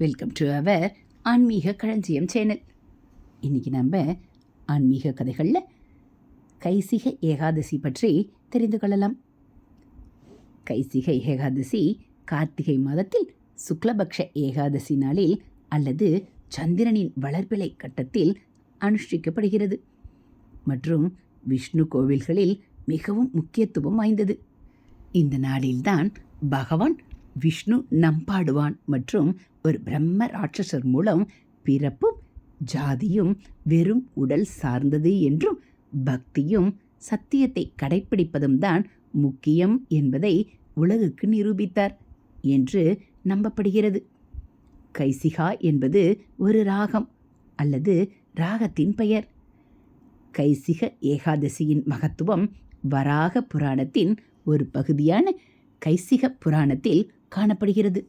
Welcome to our ஆன்மீக களஞ்சியம் channel இன்றைக்கி நம்ம ஆன்மீக கதைகளில் கைசிக ஏகாதசி பற்றி தெரிந்து கொள்ளலாம். கைசிக ஏகாதசி கார்த்திகை மாதத்தில் சுக்லபக்ஷ ஏகாதசி நாளில் அல்லது சந்திரனின் வளர்பிறை கட்டத்தில் அனுஷ்டிக்கப்படுகிறது. மற்றும் விஷ்ணு கோவில்களில் மிகவும் முக்கியத்துவம் வாய்ந்தது. இந்த நாளில்தான் பகவான் விஷ்ணு நம்பாடுவான் மற்றும் ஒரு பிரம்ம ராட்சசர் மூலம் பிறப்பும் ஜாதியும் வெறும் உடல் சார்ந்தது என்றும் பக்தியும் சத்தியத்தை கடைப்பிடிப்பதும் தான் முக்கியம் என்பதை உலகுக்கு நிரூபித்தார் என்று நம்பப்படுகிறது. கைசிகா என்பது ஒரு ராகம் அல்லது ராகத்தின் பெயர். கைசிக ஏகாதசியின் மகத்துவம் வராக புராணத்தின் ஒரு பகுதியான கைசிக புராணத்தில் காணப்படுகிறது.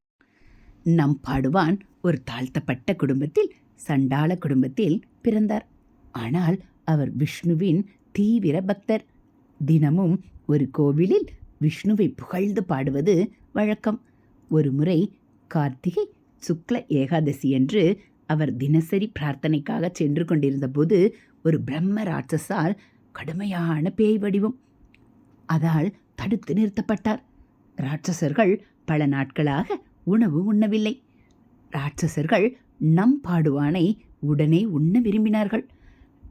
நம் பாடுவான் ஒரு தாழ்த்தப்பட்ட குடும்பத்தில் சண்டாள குடும்பத்தில் பிறந்தார். ஆனால் அவர் விஷ்ணுவின் தீவிர பக்தர். தினமும் ஒரு கோவிலில் விஷ்ணுவை புகழ்ந்து பாடுவது வழக்கம். ஒரு முறை கார்த்திகை சுக்ல ஏகாதசி என்று அவர் தினசரி பிரார்த்தனைக்காக சென்று கொண்டிருந்தபோது ஒரு பிரம்ம ராட்சசால் கடுமையான பேய் வடிவம். அதால் தடுத்து நிறுத்தப்பட்டார். ராட்சசர்கள் பல நாட்களாக உணவு உண்ணவில்லை. ராட்சசர்கள் நம் பாடுவானை உடனே உண்ண விரும்பினார்கள்.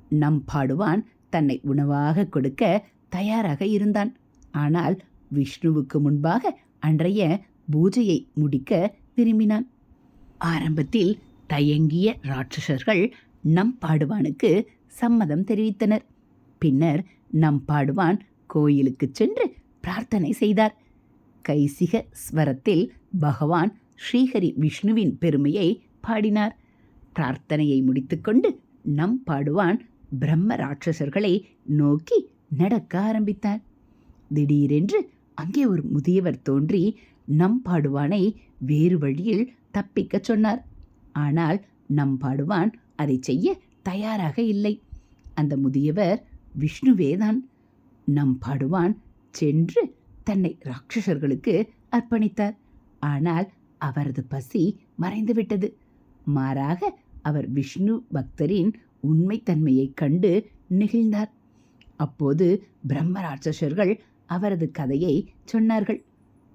நம் பாடுவான் தன்னை உணவாக கொடுக்க தயாராக இருந்தான். ஆனால் விஷ்ணுவுக்கு முன்பாக அன்றைய பூஜையை முடிக்க விரும்பினான். ஆரம்பத்தில் தயங்கிய ராட்சசர்கள் நம் பாடுவானுக்கு சம்மதம் தெரிவித்தனர். பின்னர் நம் பாடுவான் கோயிலுக்கு சென்று பிரார்த்தனை செய்தார். கைசிக ஸ்வரத்தில் பகவான் ஸ்ரீஹரி விஷ்ணுவின் பெருமையை பாடினார். பிரார்த்தனையை முடித்துக்கொண்டு நம் பாடுவான் பிரம்ம ராட்சசர்களை நோக்கி நடக்க ஆரம்பித்தார். திடீரென்று அங்கே ஒரு முதியவர் தோன்றி நம் பாடுவானை வேறு வழியில் தப்பிக்கச் சொன்னார். ஆனால் நம் பாடுவான் அதை செய்ய தயாராக இல்லை. அந்த முதியவர் விஷ்ணுவேதான் நம் பாடுவான் சென்று தன்னை ராட்சசர்களுக்கு அர்ப்பணித்தார். ஆனால் அவரது பசி மறைந்துவிட்டது. மாறாக அவர் விஷ்ணு பக்தரின் உண்மைத்தன்மையைக் கண்டு நெகிழ்ந்தார். அப்போது பிரம்ம ராட்சசர்கள் அவரது கதையை சொன்னார்கள்.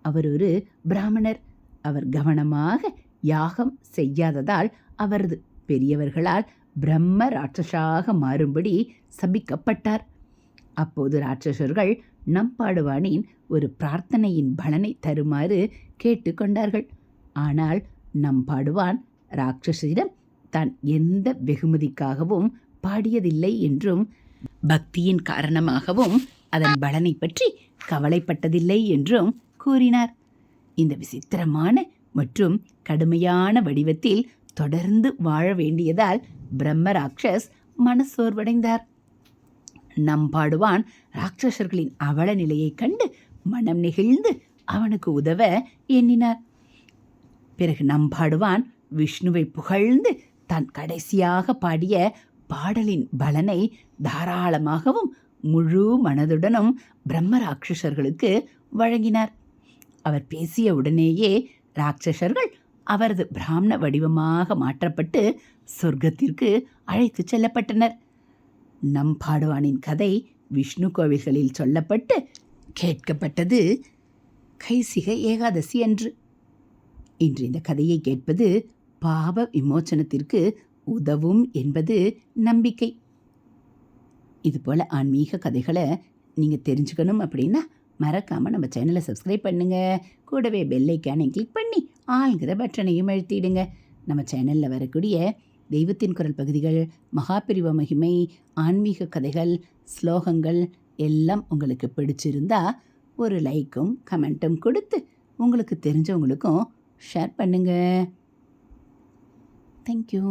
அவர் ஒரு பிராமணர். அவர் கவனமாக யாகம் செய்யாததால் அவரது பெரியவர்களால் பிரம்ம ராட்சசாக மாறும்படி சபிக்கப்பட்டார். அப்போது ராட்சசர்கள் நம்பாடுவானின் ஒரு பிரார்த்தனையின் பலனை தருமாறு கேட்டுக்கொண்டார்கள் ஆனால் நம்பாடுவான் ராட்சசிடம் தான் எந்த வெகுமதிக்காகவும் பாடியதில்லை என்றும் பக்தியின் காரணமாகவும் அதன் பலனை பற்றி கவலைப்பட்டதில்லை என்றும் கூறினார். இந்த விசித்திரமான மற்றும் கடுமையான வடிவத்தில் தொடர்ந்து வாழ வேண்டியதால் பிரம்ம ராட்சஸ் மனசோர்வடைந்தார். நம்பாடுவான் ராட்சசர்களின் அவல நிலையைக் கண்டு மனம் நெகிழ்ந்து அவனுக்கு உதவ எண்ணினார். பிறகு நம்பாடுவான் விஷ்ணுவை புகழ்ந்து தான் கடைசியாக பாடிய பாடலின் பலனை தாராளமாகவும் முழு மனதுடனும் பிரம்ம ராட்சசர்களுக்கு வழங்கினார். அவர் பேசிய உடனேயே ராட்சசர்கள் அவரது பிராமண வடிவமாக மாற்றப்பட்டு சொர்க்கத்திற்கு அழைத்துச் செல்லப்பட்டனர். நம் பாடுவானின் கதை விஷ்ணு கோவில்களில் சொல்லப்பட்டு கேட்கப்பட்டது கைசிக ஏகாதசி அன்று. இன்று இந்த கதையை கேட்பது பாவ விமோச்சனத்திற்கு உதவும் என்பது நம்பிக்கை. இதுபோல் ஆன்மீக கதைகளை நீங்கள் தெரிஞ்சுக்கணும் அப்படின்னா மறக்காமல் நம்ம சேனலை சப்ஸ்கிரைப் பண்ணுங்கள் கூடவே பெல்லைக்கானை கிளிக் பண்ணி ஆள்கிற பட்டனையும் அழுத்திடுங்க. நம்ம சேனலில் வரக்கூடிய தெய்வத்தின் குரல் பகுதிகள் மகாபிரிவ மகிமை ஆன்மீக கதைகள் ஸ்லோகங்கள் எல்லாம் உங்களுக்கு பிடிச்சிருந்தா ஒரு லைக்கும் கமெண்ட்டும் கொடுத்து உங்களுக்கு தெரிஞ்சவங்களுக்கும் ஷேர் பண்ணுங்கள் தேங்க்யூ